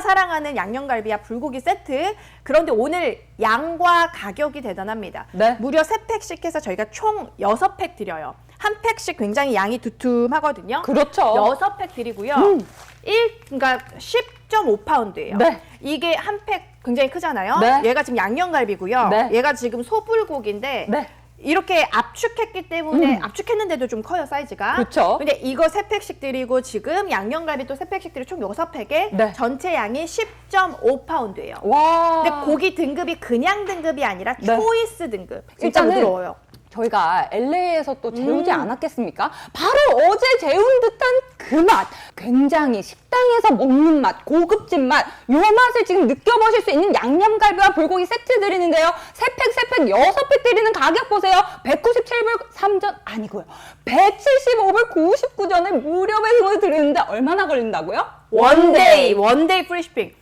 사랑하는 양념갈비와 불고기 세트. 그런데 오늘 양과 가격이 대단합니다. 네. 무려 세팩씩 해서 저희가 총 여섯 팩 드려요. 한 팩씩 굉장히 양이 두툼하거든요. 그렇죠. 여섯 팩 드리고요. 음. 일 그러니까 10.5파운드예요. 네. 이게 한 팩 굉장히 크잖아요. 네. 얘가 지금 양념갈비고요. 네. 얘가 지금 소불고기인데 네. 이렇게 압축했기 때문에 압축했는데도 좀 커요 사이즈가. 음. 그쵸. 근데 이거 세 팩씩 드리고 지금 양념갈비 또 세 팩씩 드리고 총 여섯 팩에 네. 전체 양이 10.5 파운드예요. 와. 근데 고기 등급이 그냥 등급이 아니라 네. 초이스 등급. 진짜 일단은 부드러워요. 저희가 LA에서 또 재우지 음. 않았겠습니까? 바로 어제 재운 듯한 그 맛. 굉장히 식당에서 먹는 맛, 고급진 맛. 요 맛을 지금 느껴보실 수 있는 양념갈비와 불고기 세트 드리는데요. 세팩세팩 여섯 팩 드리는 가격 보세요. 197불 3전 아니고요. 175불 99전에 무료 배송을 드리는데 얼마나 걸린다고요? 원데이, 원데이 프리쇼핑.